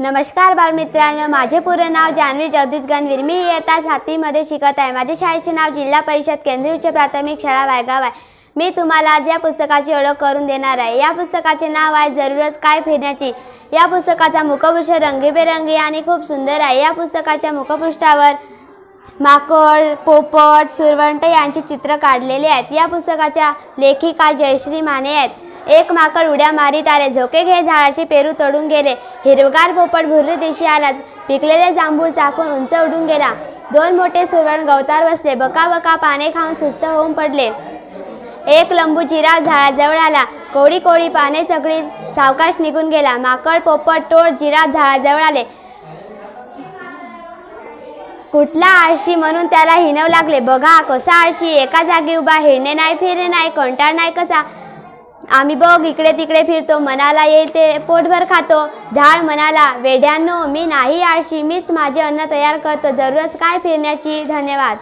नमस्कार बालमित्रांनो माझे पूर्ण नाव जान्हवी जगदीश गणवीर मी इयत्ता सातवीमध्ये शिकत आहे. माझ्या शाळेचे नाव जिल्हा परिषद केंद्रीय उच्च प्राथमिक शाळा वायगाव आहे. मी तुम्हाला आज या पुस्तकाची ओळख करून देणार आहे. या पुस्तकाचे नाव आहे जरूरच काय फिरण्याची. या पुस्तकाचा मुखपृष्ठ रंगीबेरंगी आणि खूप सुंदर आहे. या पुस्तकाच्या मुखपृष्ठावर माकड पोपट सुरवंट यांचे चित्र काढलेले आहेत. या पुस्तकाच्या लेखिका जयश्री माने आहेत. एक माकड उड्या मारीत आले. झोके घे झाडाचे पेरू तडून गेले. हिरवगार पोपट भुरले दिशी आलाच. पिकलेले जांभूळ चाकून उंच उडून गेला. दोन मोठे सुरवण गवतार बसले. बका बका पाने खाऊन सुस्त होऊन पडले. एक लंबू जिराव झाडाजवळ आला. कोळी कोळी पाने सगळी सावकाश निघून गेला. माकड पोपट टोळ जिराफ झाडाजवळ आले. कुठला आळशी म्हणून त्याला हिनव लागले. बघा कसा आळशी. एका जागी उभा. हिरणे नाही फिरणे नाही कंटाळ नाही कसा? आम्ही बघ इकडे तिकडे फिरतो मनाला येईल ते पोटभर खातो. झाड म्हणाला वेड्यांनो मी नाही आळशी मीच माझे अन्न तयार करतो. जरूरच काय फिरण्याची? धन्यवाद.